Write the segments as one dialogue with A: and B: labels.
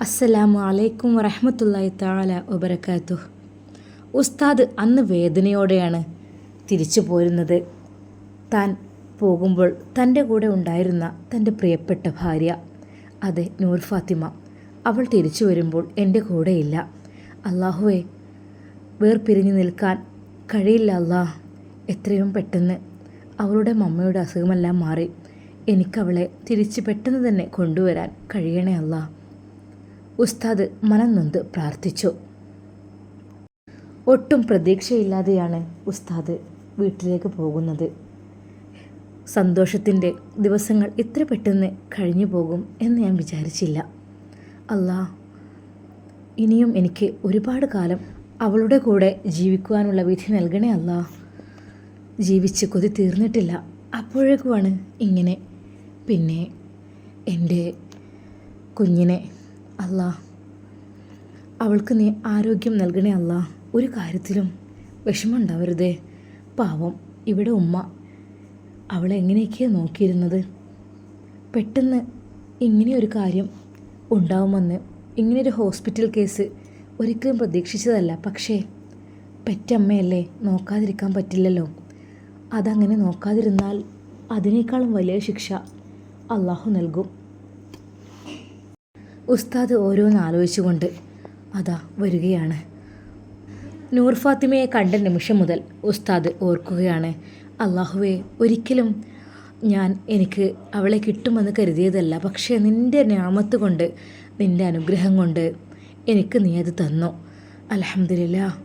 A: അസ്സലാമു അലൈക്കും വറഹമത്തല്ലായി താല വബർക്കാത്തു ഉസ്താദ് അന്ന് വേദനയോടെയാണ് തിരിച്ചു പോരുന്നത്. താൻ പോകുമ്പോൾ തന്റെ കൂടെ ഉണ്ടായിരുന്ന തന്റെ പ്രിയപ്പെട്ട ഭാര്യ അതെ നൂർ ഫാത്തിമ. അവൾ തിരിച്ചു വരുമ്പോൾ എന്റെ കൂടെയില്ല. അള്ളാഹുവെ വേർപിരിഞ്ഞു നിൽക്കാൻ കഴിയില്ല അല്ലാ എത്രയും പെട്ടെന്ന് അവളുടെ മമ്മയുടെ അസുഖമെല്ലാം മാറി. എനിക്കവളെ തിരിച്ച് പെട്ടെന്ന് തന്നെ കൊണ്ടുവരാൻ കഴിയണേ അല്ലാ ഉസ്താദ് മനം നൊന്ത് പ്രാർത്ഥിച്ചു. ഒട്ടും പ്രതീക്ഷയില്ലാതെയാണ് ഉസ്താദ് വീട്ടിലേക്ക് പോകുന്നത്. സന്തോഷത്തിന്റെ ദിവസങ്ങൾ ഇത്ര പെട്ടെന്ന് കഴിഞ്ഞു പോകും എന്ന് ഞാൻ വിചാരിച്ചില്ല. അല്ലാ ഇനിയും എനിക്ക് ഒരുപാട് കാലം അവളുടെ കൂടെ ജീവിക്കുവാനുള്ള വിധി നൽകണേ അല്ല ജീവിച്ച് കൊതി തീർന്നിട്ടില്ല. അപ്പോഴേക്കുമാണ് ഇങ്ങനെ. പിന്നെ എന്റെ കുഞ്ഞിനെ അല്ലാ അവൾക്ക് നീ ആരോഗ്യം നൽകണേ അല്ല. ഒരു കാര്യത്തിലും വിഷമമുണ്ടാവരുതേ. പാവം ഇവിടെ ഉമ്മ. അവളെ എങ്ങനെയൊക്കെയാണ് നോക്കിയിരുന്നത്? പെട്ടെന്ന് ഇങ്ങനെ ഒരു കാര്യം ഉണ്ടാവുമെന്ന് ഇങ്ങനെയൊരു ഹോസ്പിറ്റൽ കേസ് ഒരിക്കലും പ്രതീക്ഷിച്ചതല്ല. പക്ഷേ പെറ്റമ്മയല്ലേ നോക്കാതിരിക്കാൻ പറ്റില്ലല്ലോ. അതങ്ങനെ നോക്കാതിരുന്നാൽ അതിനേക്കാളും വലിയ ശിക്ഷ അള്ളാഹു നൽകും. ഉസ്താദ് ഓരോന്ന് ആലോചിച്ചുകൊണ്ട് അതാ വരികയാണ്. നൂർ ഫാത്തിമയെ കണ്ട നിമിഷം മുതൽ ഉസ്താദ് ഓർക്കുകയാണ് അള്ളാഹുവെ ഒരിക്കലും ഞാൻ എനിക്ക് അവളെ കിട്ടുമെന്ന് കരുതിയതല്ല. പക്ഷേ നിന്റെ ഞാമത്ത് കൊണ്ട് നിന്റെ അനുഗ്രഹം കൊണ്ട് എനിക്ക് നീ അത് തന്നു. അലഹമില്ല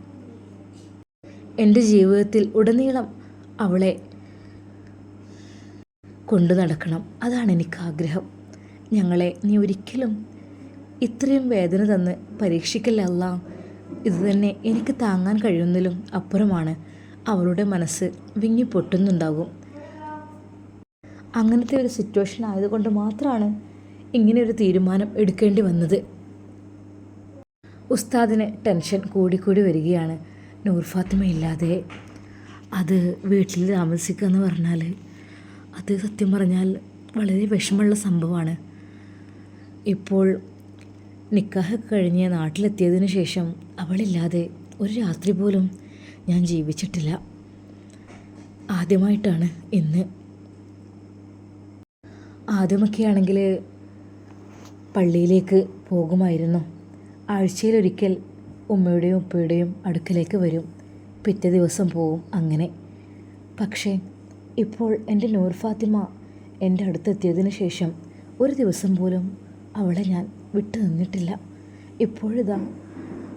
A: എന്റെ ജീവിതത്തിൽ ഉടനീളം അവളെ കൊണ്ടു നടക്കണം. അതാണ് എനിക്ക് ആഗ്രഹം. ഞങ്ങളെ നീ ഒരിക്കലും ഇത്രയും വേദന തന്ന് പരീക്ഷിക്കലല്ല ഇത് തന്നെ എനിക്ക് താങ്ങാൻ കഴിയുന്നതിലും അപ്പുറമാണ്. അവളുടെ മനസ്സ് വിങ്ങി പൊട്ടുന്നുണ്ടാകും. അങ്ങനത്തെ ഒരു സിറ്റുവേഷൻ ആയതുകൊണ്ട് മാത്രമാണ് ഇങ്ങനെ ഒരു തീരുമാനം എടുക്കേണ്ടി വന്നത്. ഉസ്താദിന് ടെൻഷൻ കൂടിക്കൂടി വരികയാണ് നൂർ ഫാത്തിമ ഇല്ലാതെ. അത് വീട്ടിൽ താമസിക്കുക എന്ന് പറഞ്ഞാൽ അത് സത്യം പറഞ്ഞാൽ വളരെ വിഷമമുള്ള സംഭവമാണ്. ഇപ്പോൾ നിക്കാഹ് കഴിഞ്ഞ് നാട്ടിലെത്തിയതിനു ശേഷം അവളില്ലാതെ ഒരു രാത്രി പോലും ഞാൻ ജീവിച്ചിട്ടില്ല. ആദ്യമായിട്ടാണ് ഇന്ന്. ആദ്യമൊക്കെ ആണെങ്കിൽ പള്ളിയിലേക്ക് പോകുമായിരുന്നു. ആഴ്ചയിലൊരിക്കൽ ഉമ്മയുടെയും ഉപ്പയുടെയും അടുക്കലേക്ക് വരും. പിറ്റേ ദിവസം പോവും അങ്ങനെ. പക്ഷേ ഇപ്പോൾ എന്റെ നൂർ ഫാത്തിമ എന്റെ അടുത്തെത്തിയതിന് ശേഷം ഒരു ദിവസം പോലും അവളെ ഞാൻ വിട്ടു നിന്നിട്ടില്ല. ഇപ്പോഴിതാ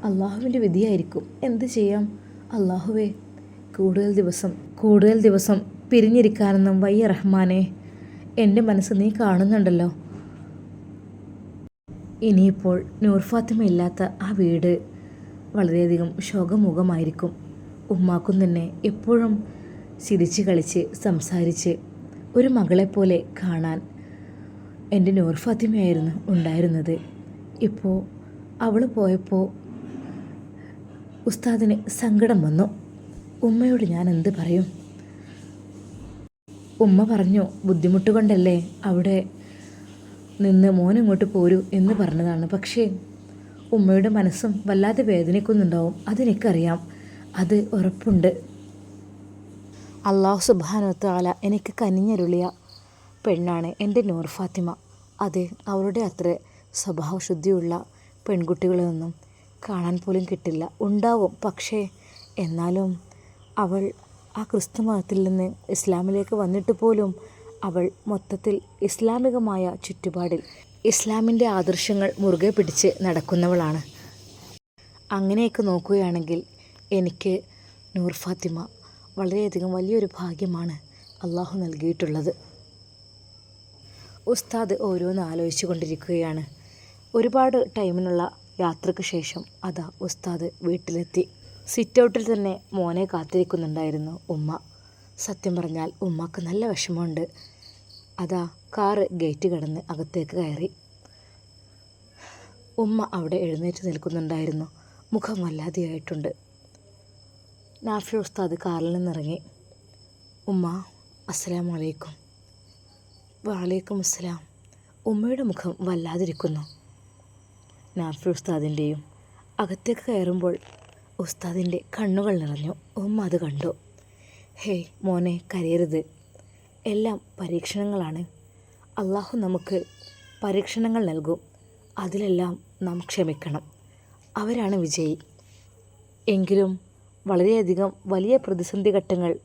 A: അള്ളാഹുവിന്റെ വിധിയായിരിക്കും. എന്ത് ചെയ്യാം? അള്ളാഹുവേ കൂടുതൽ ദിവസം കൂടുതൽ ദിവസം പിരിഞ്ഞിരിക്കാനൊന്നും വയ്യ റഹ്മാനെ. എന്റെ മനസ്സ് നീ കാണുന്നുണ്ടല്ലോ. ഇനിയിപ്പോൾ നൂർ ഫാത്തിമ ഇല്ലാത്ത ആ വീട് വളരെയധികം ശോകമുഖമായിരിക്കും. ഉമ്മാക്കും തന്നെ എപ്പോഴും ചിരിച്ച് കളിച്ച് സംസാരിച്ച് ഒരു മകളെപ്പോലെ കാണാൻ എന്റെ നൂർ ഫാത്തിമയായിരുന്നു ഉണ്ടായിരുന്നത്. ഇപ്പോൾ അവൾ പോയപ്പോൾ ഉസ്താദിന് സങ്കടം വന്നു. ഉമ്മയോട് ഞാൻ എന്ത് പറയും? ഉമ്മ പറഞ്ഞു ബുദ്ധിമുട്ട് കൊണ്ടല്ലേ അവിടെ നിന്ന് മോനിങ്ങോട്ട് പോരൂ എന്ന് പറഞ്ഞതാണ്. പക്ഷേ ഉമ്മയുടെ മനസ്സും വല്ലാതെ വേദനിക്കുന്നുണ്ടാവും. അതെനിക്കറിയാം. അത് ഉറപ്പുണ്ട്. അള്ളാഹു സുബാനോത്താല താല എനിക്ക് കനിഞ്ഞരുളിയ പെണ്ണാണ് എന്റെ നൂർ ഫാത്തിമ. അത് അവളുടെ അത്ര സ്വഭാവശുദ്ധിയുള്ള പെൺകുട്ടികളൊന്നും കാണാൻ പോലും കിട്ടില്ല. ഉണ്ടാവും. പക്ഷേ എന്നാലും അവൾ ആ ക്രിസ്തു മതത്തിൽ നിന്ന് ഇസ്ലാമിലേക്ക് വന്നിട്ട് പോലും അവൾ മൊത്തത്തിൽ ഇസ്ലാമികമായ ചുറ്റുപാടിൽ ഇസ്ലാമിന്റെ ആദർശങ്ങൾ മുറുകെ പിടിച്ച് നടക്കുന്നവളാണ്. അങ്ങനെയൊക്കെ നോക്കുകയാണെങ്കിൽ എനിക്ക് നൂർ ഫാത്തിമ വളരെയധികം വലിയൊരു ഭാഗ്യമാണ് അള്ളാഹു നൽകിയിട്ടുള്ളത്. ഉസ്താദ് ഓരോന്ന് ആലോചിച്ചു കൊണ്ടിരിക്കുകയാണ്. ഒരുപാട് ടൈമിനുള്ള യാത്രയ്ക്ക് ശേഷം അതാ ഉസ്താദ് വീട്ടിലെത്തി. സിറ്റ് ഔട്ടിൽ തന്നെ മോനെ കാത്തിരിക്കുന്നുണ്ടായിരുന്നു ഉമ്മ. സത്യം പറഞ്ഞാൽ ഉമ്മക്ക് നല്ല വിഷമമുണ്ട്. അതാ കാറ് ഗേറ്റ് കടന്ന് അകത്തേക്ക് കയറി. ഉമ്മ അവിടെ എഴുന്നേറ്റ് നിൽക്കുന്നുണ്ടായിരുന്നു. മുഖം വല്ലാതെയായിട്ടുണ്ട്. നാഫി ഉസ്താദ് കാറിൽ നിന്നിറങ്ങി. ഉമ്മ അസ്സലാമു വാലേക്കും അസ്സലാം. ഉമ്മയുടെ മുഖം വല്ലാതിരിക്കുന്നു. നാഫി ഉസ്താദിന്റെയും അകത്തേക്ക് കയറുമ്പോൾ ഉസ്താദിന്റെ കണ്ണുകൾ നിറഞ്ഞു. ഉമ്മ അത് കണ്ടു. ഹേയ് മോനെ കരയരുത്. എല്ലാം പരീക്ഷണങ്ങളാണ്. അള്ളാഹു നമുക്ക് പരീക്ഷണങ്ങൾ നൽകും. അതിലെല്ലാം നാം ക്ഷമിക്കണം. അവരാണ് വിജയി. എങ്കിലും വളരെയധികം വലിയ പ്രതിസന്ധി ഘട്ടങ്ങൾ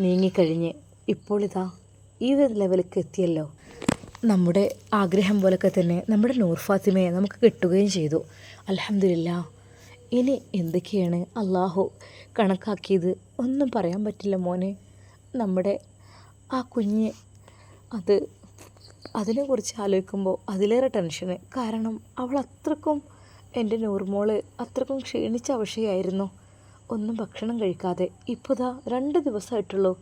A: നീങ്ങിക്കഴിഞ്ഞ് ഇപ്പോൾ ഇതാ ഈ ഒരു ലെവലിലേക്ക് എത്തിയല്ലോ. നമ്മുടെ ആഗ്രഹം പോലൊക്കെ തന്നെ നമ്മുടെ നൂർ ഫാത്തിമയെ നമുക്ക് കിട്ടുകയും ചെയ്തു. അലഹമില്ല ഇനി എന്തൊക്കെയാണ് അള്ളാഹു കണക്കാക്കിയത്? ഒന്നും പറയാൻ പറ്റില്ല മോനെ. നമ്മുടെ ആ കുഞ്ഞ് അത് അതിനെക്കുറിച്ച് ആലോചിക്കുമ്പോൾ അതിലേറെ ടെൻഷന് കാരണം അവൾ അത്രക്കും എന്റെ നൂർമോൾ അത്രക്കും ക്ഷീണിച്ച അവശയായിരുന്നു. ഒന്നും ഭക്ഷണം കഴിക്കാതെ ഇപ്പോൾ ദാ രണ്ട് ദിവസമായിട്ടുള്ളൂ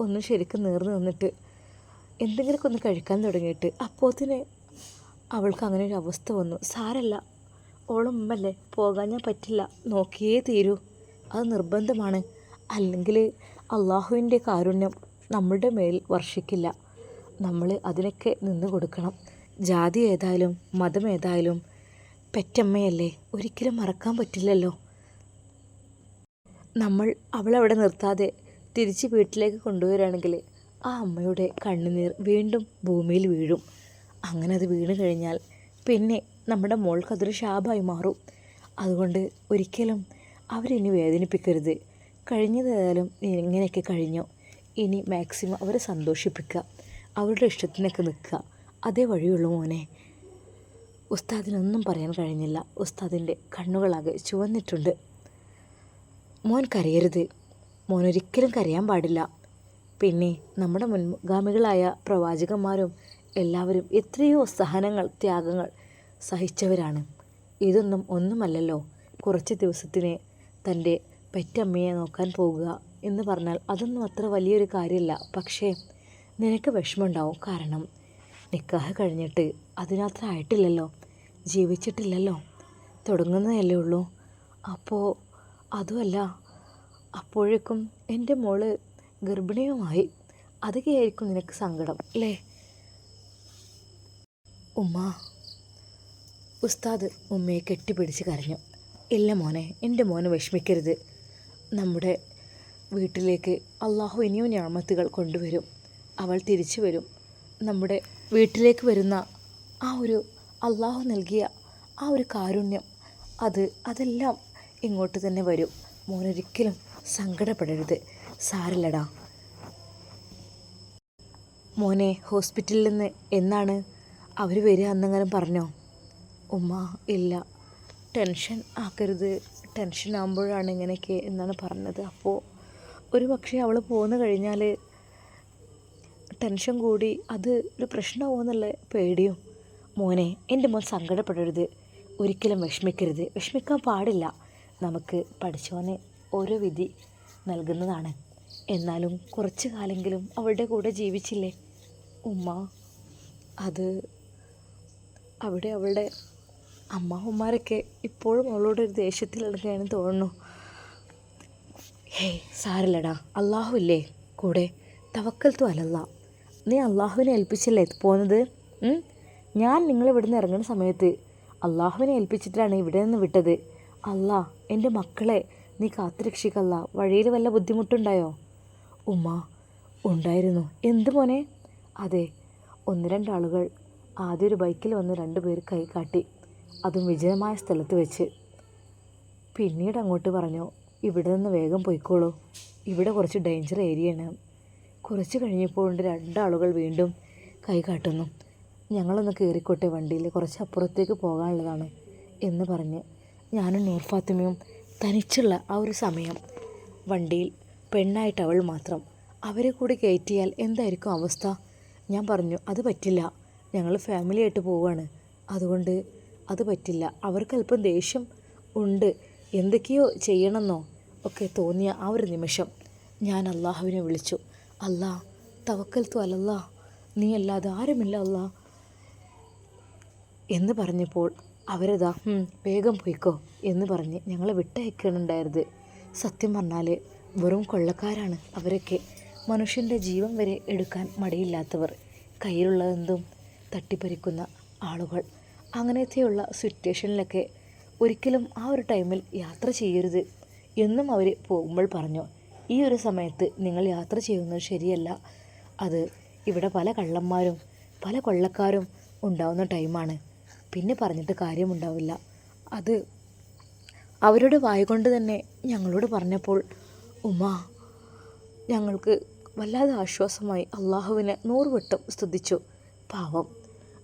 A: ഒന്നും ശരിക്കും നേർന്ന് നിന്നിട്ട്. എന്തെങ്കിലുമൊക്കെ ഒന്ന് കഴിക്കാൻ തുടങ്ങിയിട്ട് അപ്പോത്തിന് അവൾക്ക് അങ്ങനെ ഒരു അവസ്ഥ വന്നു. സാരല്ല ഓളുമ്മല്ലേ പോകാൻ ഞാൻ പറ്റില്ല നോക്കിയേ തീരൂ. അത് നിർബന്ധമാണ്. അല്ലെങ്കിൽ അള്ളാഹുവിന്റെ കാരുണ്യം നമ്മളുടെ മേൽ വർഷിക്കില്ല. നമ്മൾ അതിനൊക്കെ നിന്ന് കൊടുക്കണം. ജാതി ഏതായാലും മതം ഏതായാലും പെറ്റമ്മയല്ലേ ഒരിക്കലും മറക്കാൻ പറ്റില്ലല്ലോ. നമ്മൾ അവളവിടെ നിർത്താതെ തിരിച്ച് വീട്ടിലേക്ക് കൊണ്ടുവരികയാണെങ്കിൽ ആ അമ്മയുടെ കണ്ണുനീർ വീണ്ടും ഭൂമിയിൽ വീഴും. അങ്ങനെ അത് വീണ് കഴിഞ്ഞാൽ പിന്നെ നമ്മുടെ മോൾക്ക് അതൊരു ശാപമായി മാറും. അതുകൊണ്ട് ഒരിക്കലും അവരിനി വേദനിപ്പിക്കരുത്. കഴിഞ്ഞതായാലും ഇങ്ങനെയൊക്കെ കഴിഞ്ഞോ. ഇനി മാക്സിമം അവരെ സന്തോഷിപ്പിക്കുക. അവരുടെ ഇഷ്ടത്തിനൊക്കെ നിൽക്കുക. അതേ വഴിയുള്ളൂ മോനെ. ഉസ്താദിനൊന്നും പറയാൻ കഴിഞ്ഞില്ല. ഉസ്താദിന്റെ കണ്ണുകളാകെ ചുവന്നിട്ടുണ്ട്. മോൻ കരയരുത്. മോനൊരിക്കലും കരയാൻ പാടില്ല. പിന്നെ നമ്മുടെ മുൻഗാമികളായ പ്രവാചകന്മാരും എല്ലാവരും എത്രയോ സഹനങ്ങൾ ത്യാഗങ്ങൾ സഹിച്ചവരാണ്. ഇതൊന്നും ഒന്നുമല്ലല്ലോ. കുറച്ച് ദിവസത്തിന് തന്റെ പെറ്റമ്മയെ നോക്കാൻ പോകുക എന്ന് പറഞ്ഞാൽ അതൊന്നും അത്ര വലിയൊരു കാര്യമല്ല. പക്ഷേ നിനക്ക് വിഷമമുണ്ടാവും. കാരണം നിക്കാഹ് കഴിഞ്ഞിട്ട് അതിനത്ര ആയിട്ടില്ലല്ലോ. ജീവിച്ചിട്ടില്ലല്ലോ. തുടങ്ങുന്നതല്ലേ ഉള്ളൂ. അപ്പോൾ അതുമല്ല. അപ്പോഴേക്കും എന്റെ മോൾ ഗർഭിണിയുമായി അതൊക്കെയായിരിക്കും നിനക്ക് സങ്കടം അല്ലേ? ഉമ്മ ഉസ്താദ് ഉമ്മയെ കെട്ടിപ്പിടിച്ച് കരഞ്ഞു. ഇല്ല മോനെ എന്റെ മോനെ വിഷമിക്കരുത്. നമ്മുടെ വീട്ടിലേക്ക് അള്ളാഹു ഇനിയും ഞാമത്തുകൾ കൊണ്ടുവരും. അവൾ തിരിച്ചു വരും. നമ്മുടെ വീട്ടിലേക്ക് വരുന്ന ആ ഒരു അള്ളാഹു നൽകിയ ആ ഒരു കാരുണ്യം അത് അതെല്ലാം ഇങ്ങോട്ട് തന്നെ വരും. മോനൊരിക്കലും സങ്കടപ്പെടരുത്. സാരില്ലടാ. മോനെ ഹോസ്പിറ്റലിൽ നിന്ന് എന്നാണ് അവർ വരിക അന്നെങ്ങനെ പറഞ്ഞോ? ഉമ്മ ഇല്ല. ടെൻഷൻ ആക്കരുത്. ടെൻഷൻ ആകുമ്പോഴാണ് ഇങ്ങനെയൊക്കെ എന്നാണ് പറഞ്ഞത്. അപ്പോൾ ഒരു പക്ഷേ അവൾ പോന്നു കഴിഞ്ഞാൽ ടെൻഷൻ കൂടി അത് ഒരു പ്രശ്നമാവുമെന്നുള്ള പേടിയും. മോനെ എന്റെ മോൻ സങ്കടപ്പെടരുത്. ഒരിക്കലും വിഷമിക്കരുത്. വിഷമിക്കാൻ പാടില്ല. നമുക്ക് പഠിച്ചോനെ ഓരോ വിധി നൽകുന്നതാണ്. എന്നാലും കുറച്ച് കാലെങ്കിലും അവളുടെ കൂടെ ജീവിച്ചില്ലേ? ഉമ്മ അത് അവിടെ അവളുടെ അമ്മാവന്മാരൊക്കെ ഇപ്പോഴും അവളോട് ഒരു ദേഷ്യത്തിലിടുകയാണെന്ന് തോന്നുന്നു. ഹേയ് സാരില്ലടാ അള്ളാഹു ഇല്ലേ? കൂടെ തവക്കൽത്തു അലല്ല. നീ അള്ളാഹുവിനെ ഏൽപ്പിച്ചല്ലേ പോകുന്നത് ഞാൻ നിങ്ങൾ ഇവിടുന്ന് ഇറങ്ങുന്ന സമയത്ത് അള്ളാഹുവിനെ ഏൽപ്പിച്ചിട്ടാണ് ഇവിടെ നിന്ന് വിട്ടത്. അല്ലാ എന്റെ മക്കളെ നീ കാത്തുരക്ഷിക്കല്ല. വഴിയിൽ വല്ല ബുദ്ധിമുട്ടുണ്ടായോ? ഉമ്മ ഉണ്ടായിരുന്നു. എന്ത് മോനെ? അതെ ഒന്ന് രണ്ടാളുകൾ ആദ്യം ഒരു ബൈക്കിൽ വന്ന് രണ്ട് പേർ കൈ കാട്ടി. അതും വിജയമായ സ്ഥലത്ത് വെച്ച്. പിന്നീട് അങ്ങോട്ട് പറഞ്ഞു ഇവിടെ നിന്ന് വേഗം പോയിക്കോളൂ. ഇവിടെ കുറച്ച് ഡേഞ്ചർ ഏരിയയാണ് കുറച്ച് കഴിഞ്ഞപ്പോൾ രണ്ടാളുകൾ വീണ്ടും കൈ കാട്ടുന്നു. ഞങ്ങളൊന്ന് കയറിക്കോട്ടെ വണ്ടിയിൽ. കുറച്ച് അപ്പുറത്തേക്ക് പോകാനുള്ളതാണ് എന്ന് പറഞ്ഞ്. ഞാനും നൂർ ഫാത്തിമയും തനിച്ചുള്ള ആ ഒരു സമയം. വണ്ടിയിൽ പെണ്ണായിട്ട് അവൾ മാത്രം. അവരെ കൂടി കയറ്റിയാൽ എന്തായിരിക്കും അവസ്ഥ? ഞാൻ പറഞ്ഞു അത് പറ്റില്ല. ഞങ്ങൾ ഫാമിലി ആയിട്ട് പോവാണ്. അതുകൊണ്ട് അത് പറ്റില്ല. അവർക്കല്പം ദേഷ്യം ഉണ്ട്. എന്തൊക്കെയോ ചെയ്യണമെന്നോ ഒക്കെ തോന്നിയ ആ ഒരു നിമിഷം ഞാൻ അള്ളാഹുവിനെ വിളിച്ചു. അല്ലാ തവക്കൽത്തു അലല്ലാ. നീ അല്ലാതെ ആരുമില്ല അല്ലാ എന്ന് പറഞ്ഞപ്പോൾ അവരതാ വേഗം പോയിക്കോ എന്ന് പറഞ്ഞ് ഞങ്ങളെ വിട്ടയക്കണുണ്ടായത് സത്യം പറഞ്ഞാൽ വെറും കൊള്ളക്കാരാണ് അവരൊക്കെ. മനുഷ്യന്റെ ജീവൻ വരെ എടുക്കാൻ മടിയില്ലാത്തവർ. കയ്യിലുള്ളതെന്തും തട്ടിപ്പറിക്കുന്ന ആളുകൾ. അങ്ങനത്തെയുള്ള സിറ്റുവേഷനിലൊക്കെ ഒരിക്കലും ആ ഒരു ടൈമിൽ യാത്ര ചെയ്യരുത് എന്നും അവർ പോകുമ്പോൾ പറഞ്ഞു. ഈ ഒരു സമയത്ത് നിങ്ങൾ യാത്ര ചെയ്യുന്നത് ശരിയല്ല. അത് ഇവിടെ പല കള്ളന്മാരും പല കൊള്ളക്കാരും ഉണ്ടാവുന്ന ടൈമാണ്. പിന്നെ പറഞ്ഞിട്ട് കാര്യമുണ്ടാവില്ല. അത് അവരുടെ വായ കൊണ്ട് തന്നെ ഞങ്ങളോട് പറഞ്ഞപ്പോൾ ഉമ്മ ഞങ്ങൾക്ക് വല്ലാതെ ആശ്വാസമായി. അള്ളാഹുവിനെ നൂറുവട്ടം സ്തുതിച്ചു. പാവം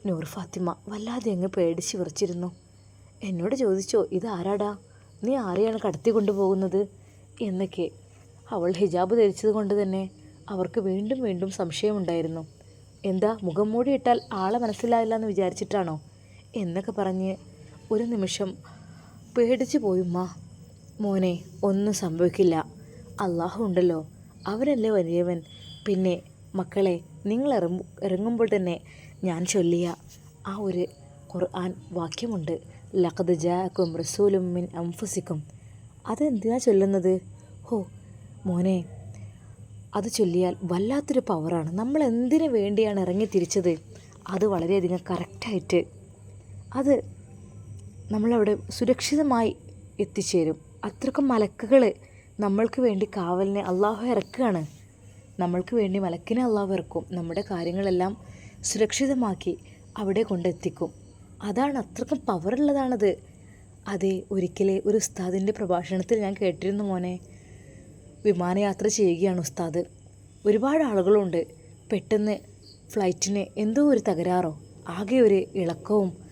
A: നൂർ ഫാത്തിമ വല്ലാതെ അങ്ങ് പേടിച്ച് വിറച്ചിരുന്നു. എന്നോട് ചോദിച്ചോ ഇത് ആരാടാ? നീ ആരെയാണ് കടത്തി കൊണ്ടുപോകുന്നത്? എന്നൊക്കെ അവൾ ഹിജാബ് ധരിച്ചത് കൊണ്ട് തന്നെ അവർക്ക് വീണ്ടും വീണ്ടും സംശയമുണ്ടായിരുന്നു. എന്താ മുഖം മൂടി ഇട്ടാൽ ആളെ മനസ്സിലായില്ല എന്ന് വിചാരിച്ചിട്ടാണോ? എന്നൊക്കെ പറഞ്ഞ് ഒരു നിമിഷം പേടിച്ചു പോയുമ്മ മോനെ ഒന്നും സംഭവിക്കില്ല. അള്ളാഹു ഉണ്ടല്ലോ. അവനല്ലേ വലിയവൻ. പിന്നെ മക്കളെ നിങ്ങൾ ഇറങ്ങു ഇറങ്ങുമ്പോൾ തന്നെ ഞാൻ ചൊല്ലിയ ആ ഒരു ഖുർആൻ വാക്യമുണ്ട്. ലഖദ് ജാക്കും റസൂലും മിൻ അംഫുസിക്കും അതെന്തിനാ ചൊല്ലുന്നത്? ഹോ മോനെ അത് ചൊല്ലിയാൽ വല്ലാത്തൊരു പവറാണ് നമ്മൾ എന്തിനു വേണ്ടിയാണ് ഇറങ്ങി തിരിച്ചത്? അത് വളരെയധികം കറക്റ്റായിട്ട് അത് നമ്മളവിടെ സുരക്ഷിതമായി എത്തിച്ചേരും. അത്രക്കും മലക്കുകൾ നമ്മൾക്ക് വേണ്ടി കാവലിനെ അള്ളാഹു ഇറക്കുകയാണ്. നമ്മൾക്ക് വേണ്ടി മലക്കിനെ അള്ളാഹു ഇറക്കും. നമ്മുടെ കാര്യങ്ങളെല്ലാം സുരക്ഷിതമാക്കി അവിടെ കൊണ്ടെത്തിക്കും. അതാണ് അത്രക്കും പവറുള്ളതാണത് അതെ ഒരിക്കലേ ഒരു ഉസ്താദിന്റെ പ്രഭാഷണത്തിൽ ഞാൻ കേട്ടിരുന്നു മോനെ. വിമാനയാത്ര ചെയ്യുകയാണ് ഉസ്താദ്. ഒരുപാട് ആളുകളുണ്ട്. പെട്ടെന്ന് ഫ്ലൈറ്റിന് എന്തോ ഒരു തകരാറോ ആകെ ഒരു ഇളക്കവും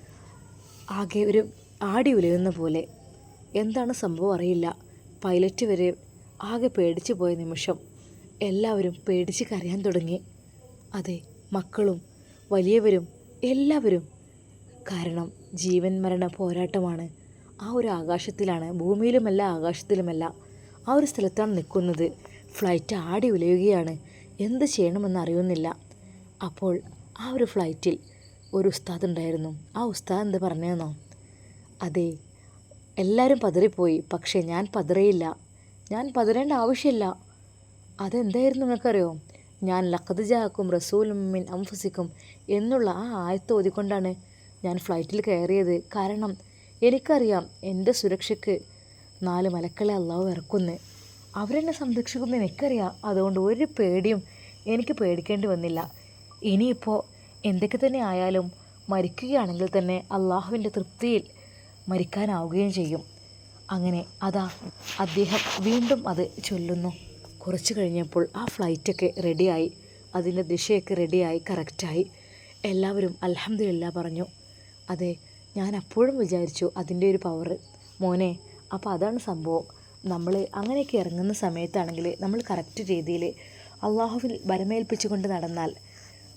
A: ആകെ ഒരു ആടി ഉലയുന്ന പോലെ. എന്താണ് സംഭവം അറിയില്ല. പൈലറ്റ് വരെ ആകെ പേടിച്ചു പോയ നിമിഷം എല്ലാവരും പേടിച്ച് കരയാൻ തുടങ്ങി. അതെ മക്കളും വലിയവരും എല്ലാവരും. കാരണം ജീവൻ മരണ പോരാട്ടമാണ്. ആ ഒരു ആകാശത്തിലാണ് ഭൂമിയിലുമല്ല ആകാശത്തിലുമല്ല. ആ ഒരു സ്ഥലത്താണ് നിൽക്കുന്നത്. ഫ്ലൈറ്റ് ആടി ഉലയുകയാണ്. എന്ത് ചെയ്യണമെന്ന് അറിയുന്നില്ല. അപ്പോൾ ആ ഒരു ഫ്ലൈറ്റിൽ ഒരു ഉസ്താദ് ഉണ്ടായിരുന്നു. ആ ഉസ്താദ് എന്ത് പറഞ്ഞതെന്നോ അതെ എല്ലാവരും പതറിപ്പോയി. പക്ഷേ ഞാൻ പതറിയില്ല. ഞാൻ പതറേണ്ട ആവശ്യമില്ല. അതെന്തായിരുന്നു നിങ്ങൾക്കറിയോ? ഞാൻ ലഖദ് ജാക്കും റസൂലും മിൻ അംഫുസിക്കും എന്നുള്ള ആ ആയത്ത് ഓതിക്കൊണ്ടാണ് ഞാൻ ഫ്ലൈറ്റിൽ കയറിയത്. കാരണം എനിക്കറിയാം എന്റെ സുരക്ഷയ്ക്ക് നാല് മലക്കളെ അള്ളാഹു ഇറക്കുന്നു അവരെന്നെ സംരക്ഷിക്കുമെന്ന് എനിക്കറിയാം. അതുകൊണ്ട് ഒരു പേടിയും എനിക്ക് പേടിക്കേണ്ടി വന്നില്ല. ഇനിയിപ്പോൾ എന്തൊക്കെ തന്നെ ആയാലും മരിക്കുകയാണെങ്കിൽ തന്നെ അള്ളാഹുവിന്റെ തൃപ്തിയിൽ മരിക്കാനാവുകയും ചെയ്യും. അങ്ങനെ അതാ അദ്ദേഹം വീണ്ടും അത് ചൊല്ലുന്നു. കുറച്ച് കഴിഞ്ഞപ്പോൾ ആ ഫ്ലൈറ്റൊക്കെ റെഡിയായി. അതിന്റെ ദിശയൊക്കെ റെഡിയായി കറക്റ്റായി. എല്ലാവരും അലഹമില്ല പറഞ്ഞു അതെ ഞാൻ അപ്പോഴും വിചാരിച്ചു അതിന്റെ ഒരു പവർ മോനെ അപ്പോൾ അതാണ് സംഭവം. നമ്മൾ അങ്ങനെയൊക്കെ ഇറങ്ങുന്ന സമയത്താണെങ്കിൽ നമ്മൾ കറക്റ്റ് രീതിയിൽ അള്ളാഹുവിൽ വരമേൽപ്പിച്ചുകൊണ്ട് നടന്നാൽ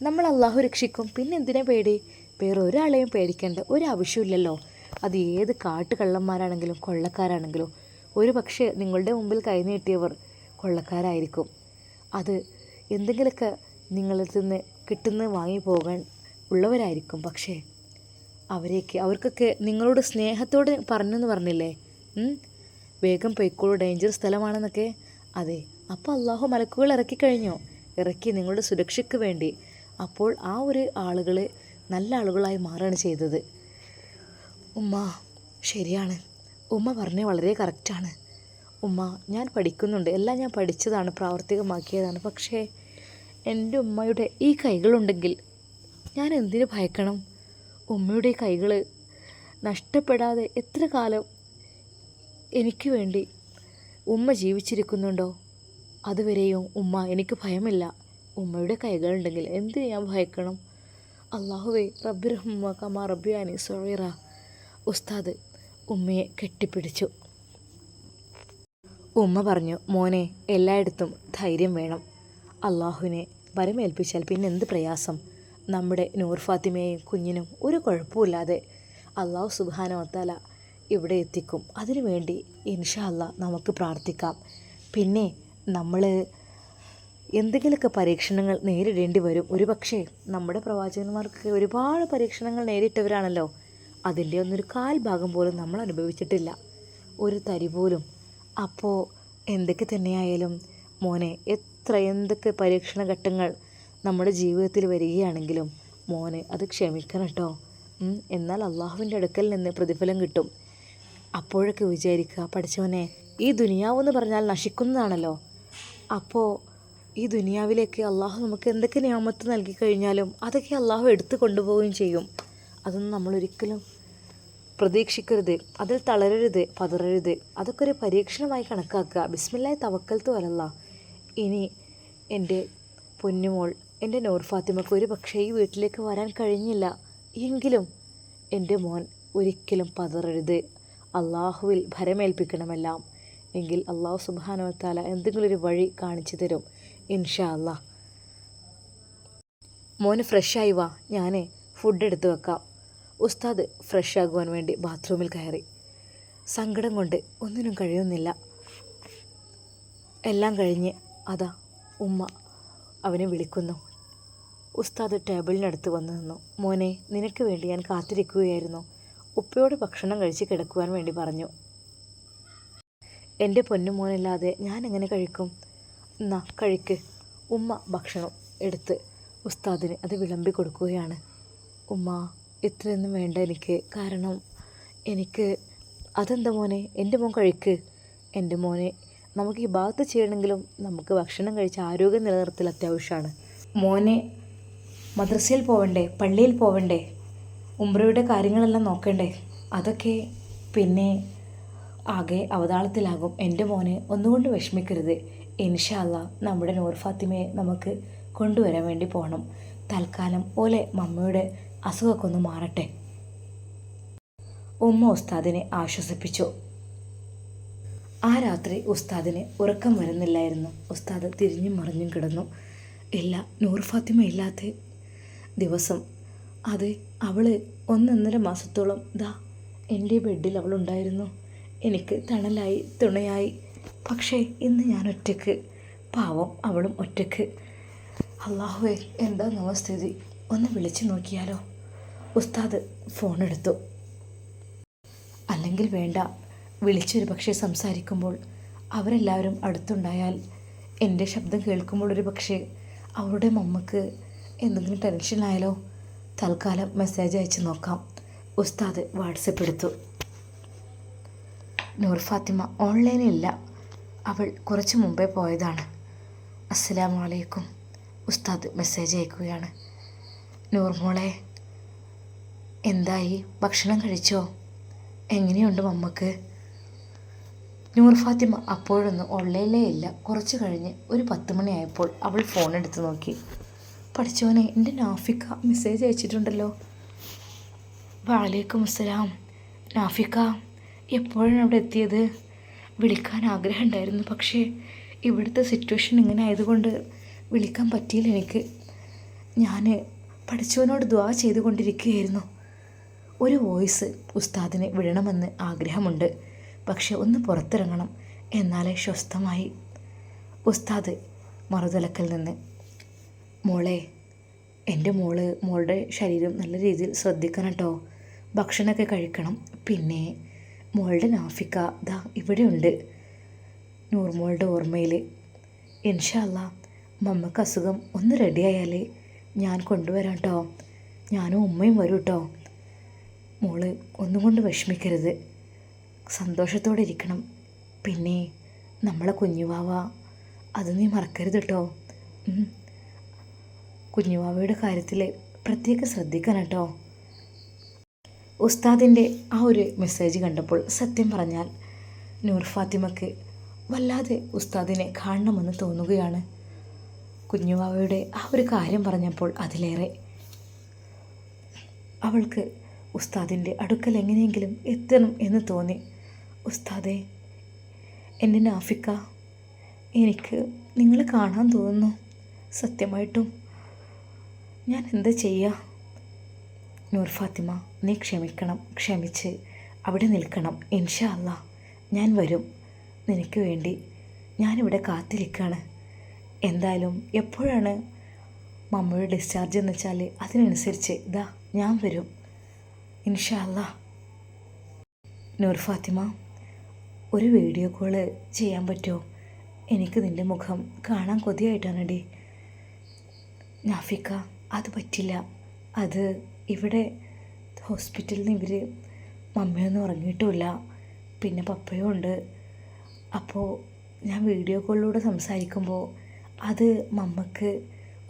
A: നമ്മൾ അള്ളാഹു രക്ഷിക്കും. പിന്നെ എന്തിനാ പേടി? വേറെ ഒരാളെയും പേടിക്കേണ്ട ഒരു ആവശ്യമില്ലല്ലോ അത് ഏത് കാട്ടുകള്ളന്മാരാണെങ്കിലും കൊള്ളക്കാരാണെങ്കിലും. ഒരു പക്ഷേ നിങ്ങളുടെ മുമ്പിൽ കൈനീട്ടിയവർ കൊള്ളക്കാരായിരിക്കും. അത് എന്തെങ്കിലുമൊക്കെ നിങ്ങളിൽ നിന്ന് കിട്ടുന്ന വാങ്ങി പോകാൻ ഉള്ളവരായിരിക്കും. പക്ഷേ അവരേക്ക് അവർക്കൊക്കെ നിങ്ങളോട് സ്നേഹത്തോടെ പറഞ്ഞെന്ന് പറഞ്ഞില്ലേ? വേഗം പൊയ്ക്കോളൂ ഡേഞ്ചർ സ്ഥലമാണെന്നൊക്കെ. അതെ അപ്പോൾ അള്ളാഹു മലക്കുകൾ ഇറക്കി കഴിഞ്ഞു ഇറക്കി നിങ്ങളുടെ സുരക്ഷയ്ക്ക് വേണ്ടി. അപ്പോൾ ആ ഒരു ആളുകൾ നല്ല ആളുകളായി മാറുകയാണ് ചെയ്തത്. ഉമ്മ ശരിയാണ്. ഉമ്മ പറഞ്ഞത് വളരെ കറക്റ്റാണ് ഉമ്മ ഞാൻ പഠിക്കുന്നുണ്ട്. എല്ലാം ഞാൻ പഠിച്ചതാണ് പ്രാവർത്തികമാക്കിയതാണ്. പക്ഷേ എന്റെ ഉമ്മയുടെ ഈ കൈകളുണ്ടെങ്കിൽ ഞാൻ എന്തിനു ഭയക്കണം? ഉമ്മയുടെ കൈകൾ നഷ്ടപ്പെടാതെ എത്ര കാലം എനിക്ക് വേണ്ടി ഉമ്മ ജീവിച്ചിരിക്കുന്നുണ്ടോ? അതുവരെയും ഉമ്മ എനിക്ക് ഭയമില്ല. ഉമ്മയുടെ കൈകൾ ഉണ്ടെങ്കിൽ എന്ത് ഞാൻ ഭയക്കണം? അള്ളാഹുവേ റബ്ബി റഹ്മ കമാ റബ്ബിയാനി സൊറീറ ഉസ്താദ് ഉമ്മയെ കെട്ടിപ്പിടിച്ചു. ഉമ്മ പറഞ്ഞു മോനെ എല്ലായിടത്തും ധൈര്യം വേണം. അള്ളാഹുവിനെ വരമേൽപ്പിച്ചാൽ പിന്നെ എന്ത് പ്രയാസം? നമ്മുടെ നൂർ ഫാത്തിമയെയും കുഞ്ഞിനും ഒരു കുഴപ്പമില്ലാതെ അള്ളാഹു സുബാന വത്താല ഇവിടെ എത്തിക്കും. അതിനുവേണ്ടി ഇൻഷാ അല്ല നമുക്ക് പ്രാർത്ഥിക്കാം. പിന്നെ നമ്മൾ എന്തെങ്കിലുമൊക്കെ പരീക്ഷണങ്ങൾ നേരിടേണ്ടി വരും. ഒരുപക്ഷെ നമ്മുടെ പ്രവാചകന്മാർക്ക് ഒരുപാട് പരീക്ഷണങ്ങൾ നേരിട്ടവരാണല്ലോ. അതിന്റെ ഒന്നൊരു കാൽ ഭാഗം പോലും നമ്മൾ അനുഭവിച്ചിട്ടില്ല. ഒരു തരി പോലും. അപ്പോൾ എന്തൊക്കെ തന്നെയായാലും മോനെ എത്ര എന്തൊക്കെ പരീക്ഷണ ഘട്ടങ്ങൾ നമ്മുടെ ജീവിതത്തിൽ വരികയാണെങ്കിലും മോനെ അത് ക്ഷമിക്കണം കേട്ടോ. എന്നാൽ അള്ളാഹുവിന്റെ അടുക്കൽ നിന്ന് പ്രതിഫലം കിട്ടും. അപ്പോഴൊക്കെ വിചാരിക്കുക പഠിച്ചവനെ ഈ ദുനിയാവെന്ന് പറഞ്ഞാൽ നശിക്കുന്നതാണല്ലോ. അപ്പോൾ ഈ ദുനിയാവിലേക്ക് അള്ളാഹു നമുക്ക് എന്തൊക്കെ നിയമത്ത് നൽകി കഴിഞ്ഞാലും അതൊക്കെ അള്ളാഹു എടുത്തു കൊണ്ടുപോവുകയും ചെയ്യും. അതൊന്നും നമ്മൾ ഒരിക്കലും പ്രതീക്ഷിക്കരുത്. അതിൽ തളരരുത് പതറരുത്. അതൊക്കെ ഒരു പരീക്ഷണമായി കണക്കാക്കുക. ബിസ്മില്ലായി തവക്കൽത്തു വരല്ല ഇനി എന്റെ പൊന്നുമോൾ എന്റെ നൂർ ഫാത്തിമക്ക് ഒരു പക്ഷേ ഈ വീട്ടിലേക്ക് വരാൻ കഴിഞ്ഞില്ല. എങ്കിലും എന്റെ മോൻ ഒരിക്കലും പതറരുത്. അള്ളാഹുവിൽ ഭരമേൽപ്പിക്കണമെല്ലാം. എങ്കിൽ അള്ളാഹു സുബാനവത്താല എന്തെങ്കിലും ഒരു വഴി കാണിച്ചു തരും. ഇൻഷാ അല്ലാ. മോന് ഫ്രഷായി വാ. ഞാൻ ഫുഡ് എടുത്തു വെക്കാം. ഉസ്താദ് ഫ്രഷ് ആകുവാൻ വേണ്ടി ബാത്റൂമിൽ കയറി. സങ്കടം കൊണ്ട് ഒന്നിനും കഴിയുന്നില്ല. എല്ലാം കഴിഞ്ഞ് അതാ ഉമ്മ അവനെ വിളിക്കുന്നു. ഉസ്താദ് ടേബിളിനടുത്ത് വന്നു നിന്നു. മോനെ നിനക്ക് വേണ്ടി ഞാൻ കാത്തിരിക്കുകയായിരുന്നു. ഉപ്പയോട് ഭക്ഷണം കഴിച്ച് കിടക്കുവാൻ വേണ്ടി പറഞ്ഞു. എന്റെ പൊന്നു മോനില്ലാതെ ഞാൻ എങ്ങനെ കഴിക്കും? എന്നാ കഴിക്ക്. ഉമ്മ ഭക്ഷണം എടുത്ത് ഉസ്താദിന് അത് വിളമ്പി കൊടുക്കുകയാണ്. ഉമ്മ ഇത്രയൊന്നും വേണ്ട എനിക്ക്. കാരണം എനിക്ക് അതെന്താ മോനെ? എന്റെ മോൻ കഴിക്ക്. എന്റെ മോനെ നമുക്ക് ഈ ഭാഗത്ത് ചെയ്യണമെങ്കിലും നമുക്ക് ഭക്ഷണം കഴിച്ച് ആരോഗ്യം നിലനിർത്തൽ അത്യാവശ്യമാണ്. മോനെ മദ്രസയിൽ പോവണ്ടേ? പള്ളിയിൽ പോവണ്ടേ? ഉംറയുടെ കാര്യങ്ങളെല്ലാം നോക്കണ്ടേ? അതൊക്കെ പിന്നെ ആകെ അവതാളത്തിലാകും. എന്റെ മോനെ ഒന്നുകൊണ്ട് വിഷമിക്കരുത്. ഇൻഷാല്ല നമ്മുടെ നൂർ ഫാത്തിമയെ നമുക്ക് കൊണ്ടുവരാൻ വേണ്ടി പോകണം തൽക്കാലം ഓലെ മമ്മയുടെ അസുഖമൊക്കെ ഒന്ന് മാറട്ടെ. ഉമ്മ ഉസ്താദിനെ ആശ്വസിപ്പിച്ചു. ആ രാത്രി ഉസ്താദിന് ഉറക്കം വരുന്നില്ലായിരുന്നു. ഉസ്താദ് തിരിഞ്ഞും മറിഞ്ഞും കിടന്നു. ഇല്ല നൂർ ഫാത്തിമ ഇല്ലാത്ത ദിവസം. അത് അവൾ ഒന്നൊന്നര മാസത്തോളം ദാ എന്റെ ബെഡിൽ അവളുണ്ടായിരുന്നു. എനിക്ക് തണലായി തുണയായി പക്ഷേ ഇന്ന് ഞാൻ ഒറ്റയ്ക്ക് പാവം അവളും ഒറ്റയ്ക്ക് അള്ളാഹുവേ എന്താ നവസ്ഥിതി ഒന്ന് വിളിച്ചു നോക്കിയാലോ? ഉസ്താദ് ഫോൺ എടുത്തു അല്ലെങ്കിൽ വേണ്ട. വിളിച്ചൊരു പക്ഷേ സംസാരിക്കുമ്പോൾ അവരെല്ലാവരും അടുത്തുണ്ടായാൽ എന്റെ ശബ്ദം കേൾക്കുമ്പോൾ ഒരു പക്ഷേ അവരുടെ മമ്മക്ക് എന്തെങ്കിലും ടെൻഷനായാലോ തൽക്കാലം മെസ്സേജ് അയച്ച് നോക്കാം. ഉസ്താദ് വാട്സപ്പ് എടുത്തു. നൂർ ഫാത്തിമ ഓൺലൈനിലില്ല അവൾ കുറച്ച് മുമ്പേ പോയതാണ്. അസ്സലാമു അലൈക്കും. ഉസ്താദ് മെസ്സേജ് അയക്കുകയാണ്. നൂർമോളെ എന്തായി? ഭക്ഷണം കഴിച്ചോ? എങ്ങനെയുണ്ട് മമ്മക്ക്? നൂർ ഫാത്തിമ അപ്പോഴൊന്നും ഓൺലൈനിലേ ഇല്ല. കുറച്ച് കഴിഞ്ഞ് ഒരു പത്ത് മണിയായപ്പോൾ അവൾ ഫോൺ എടുത്ത് നോക്കി. പഠിച്ചോനെ എന്റെ നാഫിക്ക മെസ്സേജ് അയച്ചിട്ടുണ്ടല്ലോ. വാലേക്കും അസ്സലാം. നാഫിക്ക എപ്പോഴാണ് അവിടെ എത്തിയത്? വിളിക്കാൻ ആഗ്രഹം ഉണ്ടായിരുന്നു പക്ഷേ ഇവിടുത്തെ സിറ്റുവേഷൻ ഇങ്ങനെ ആയതുകൊണ്ട് വിളിക്കാൻ പറ്റിയില്ല എനിക്ക്. ഞാൻ പഠിച്ചവനോട് ദ്വാ ചെയ്തുകൊണ്ടിരിക്കുകയായിരുന്നു. ഒരു വോയിസ് ഉസ്താദിന് വിടണമെന്ന് ആഗ്രഹമുണ്ട്. പക്ഷെ ഒന്ന് പുറത്തിറങ്ങണം. എന്നാലേ സ്വസ്ഥമായി. ഉസ്താദ് മറുതലക്കൽ നിന്ന് മോളെ എന്റെ മോൾ മോളുടെ ശരീരം നല്ല രീതിയിൽ ശ്രദ്ധിക്കണം കേട്ടോ ഭക്ഷണമൊക്കെ കഴിക്കണം. പിന്നെ മോളുടെ നാഫിക്ക ദാ ഇവിടെയുണ്ട്. നൂർമോളുടെ ഓർമ്മയിൽ ഇൻഷല്ല മമ്മക്ക് അസുഖം ഒന്ന് റെഡിയായാൽ ഞാൻ കൊണ്ടുവരാം കേട്ടോ ഞാനും ഉമ്മയും വരും കേട്ടോ മോൾ ഒന്നും കൊണ്ട് വിഷമിക്കരുത്. സന്തോഷത്തോടെ ഇരിക്കണം. പിന്നെ നമ്മളെ കുഞ്ഞുവാവ അത് നീ മറക്കരുത് കേട്ടോ. കുഞ്ഞുവാവയുടെ കാര്യത്തിൽ പ്രത്യേകം ശ്രദ്ധിക്കണം കേട്ടോ ഉസ്താദിന്റെ ആ ഒരു മെസ്സേജ് കണ്ടപ്പോൾ സത്യം പറഞ്ഞാൽ നൂർ ഫാത്തിമക്ക് വല്ലാതെ ഉസ്താദിനെ കാണണമെന്ന് തോന്നുകയാണ്. കുഞ്ഞുവാവയുടെ ആ ഒരു കാര്യം പറഞ്ഞപ്പോൾ അതിലേറെ അവൾക്ക് ഉസ്താദിന്റെ അടുക്കൽ എങ്ങനെയെങ്കിലും എത്തണം എന്ന് തോന്നി. ഉസ്താദെ എന്റെ നാഫിക്ക എനിക്ക് നിങ്ങളെ കാണാൻ തോന്നുന്നു. സത്യമായിട്ടും ഞാൻ എന്താ ചെയ്യുക നൂർ ഫാത്തിമ നീ ക്ഷമിക്കണം ക്ഷമിച്ച്. അവിടെ നിൽക്കണം. ഇൻഷാ അല്ല. ഞാൻ വരും. നിനക്ക് വേണ്ടി ഞാനിവിടെ കാത്തിരിക്കുകയാണ് എന്തായാലും എപ്പോഴാണ് മമ്മയുടെ ഡിസ്ചാർജ് എന്ന് വെച്ചാൽ അതിനനുസരിച്ച്. ഇതാ ഞാൻ വരും. ഇൻഷാ അല്ല. നൂർ ഫാത്തിമ ഒരു വീഡിയോ കോൾ ചെയ്യാൻ പറ്റുമോ? എനിക്ക് നിന്റെ മുഖം കാണാൻ കൊതിയായിട്ടാണ് ഡി. നാഫിക്ക അത് പറ്റില്ല. അത് ഇവിടെ ഹോസ്പിറ്റലിൽ നിന്ന് ഇവർ മമ്മിയൊന്നും ഉറങ്ങിയിട്ടുമില്ല. പിന്നെ പപ്പയും ഉണ്ട്. അപ്പോൾ ഞാൻ വീഡിയോ കോളിലൂടെ സംസാരിക്കുമ്പോൾ അത് മമ്മക്ക്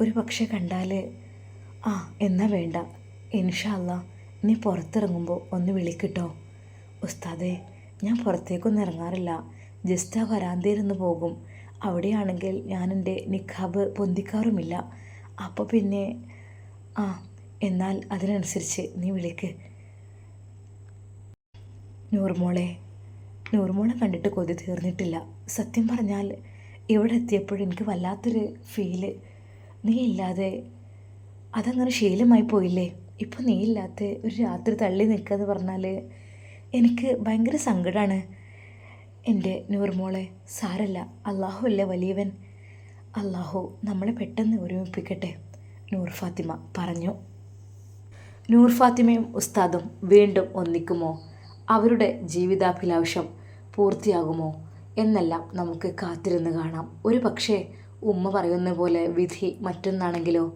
A: ഒരു പക്ഷേ കണ്ടാൽ ആ എന്നാ വേണ്ട. ഇൻഷാല്ല നീ പുറത്തിറങ്ങുമ്പോൾ ഒന്ന് വിളിക്കിട്ടോ. ഉസ്താദേ ഞാൻ പുറത്തേക്കൊന്നും ഇറങ്ങാറില്ല. ജസ്റ്റ് ആ വരാന്തയിലൊന്ന് പോകും. അവിടെയാണെങ്കിൽ ഞാൻ എന്റെ നിഖാബ് പൊന്തിക്കാറുമില്ല. അപ്പോൾ പിന്നെ ആ എന്നാൽ അതിനനുസരിച്ച് നീ വിളിക്ക്. നൂർമോളെ നൂർമോളെ കണ്ടിട്ട് കൊതി തീർന്നിട്ടില്ല. സത്യം പറഞ്ഞാൽ ഇവിടെ എത്തിയപ്പോഴും എനിക്ക് വല്ലാത്തൊരു ഫീൽ നീ ഇല്ലാതെ അതങ്ങനെ ശീലമായി പോയില്ലേ? ഇപ്പോൾ നീ ഇല്ലാത്ത ഒരു രാത്രി തള്ളി നിൽക്കുക എന്ന് പറഞ്ഞാൽ എനിക്ക് ഭയങ്കര സങ്കടമാണ് എന്റെ നൂർമോളെ സാരല്ല. അള്ളാഹു അല്ലേ വലിയവൻ? അള്ളാഹു നമ്മളെ പെട്ടെന്ന് ഒരുമിപ്പിക്കട്ടെ. നൂർ ഫാത്തിമ പറഞ്ഞു. നൂർ ഫാത്തിമയും ഉസ്താദും വീണ്ടും ഒന്നിക്കുമോ? അവരുടെ ജീവിതാഭിലാഷം പൂർത്തിയാകുമോ? എന്നെല്ലാം നമുക്ക് കാത്തിരുന്ന് കാണാം. ഒരു പക്ഷേ ഉമ്മ പറയുന്ന പോലെ വിധി മറ്റൊന്നാണെങ്കിലോ?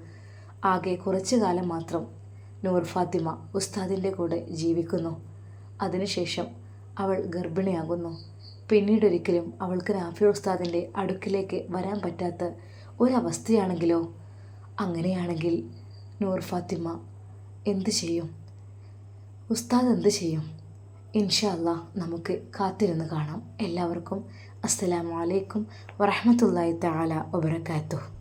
A: ആകെ കുറച്ചു കാലം മാത്രം നൂർ ഫാത്തിമ ഉസ്താദിന്റെ കൂടെ ജീവിക്കുന്നു. അതിനുശേഷം അവൾ ഗർഭിണിയാകുന്നു. പിന്നീടൊരിക്കലും അവൾക്ക് നാഫി ഉസ്താദിന്റെ അടുക്കിലേക്ക് വരാൻ പറ്റാത്ത ഒരവസ്ഥയാണെങ്കിലോ? അങ്ങനെയാണെങ്കിൽ നൂർ ഫാത്തിമ എന്ത് ചെയ്യും? ഉസ്താദ് എന്ത് ചെയ്യും? ഇൻഷാ അല്ലാ നമുക്ക് കാത്തിരുന്ന് കാണാം. എല്ലാവർക്കും അസ്സലാമലൈക്കും അലൈക്കും ആല വബറകാതുഹു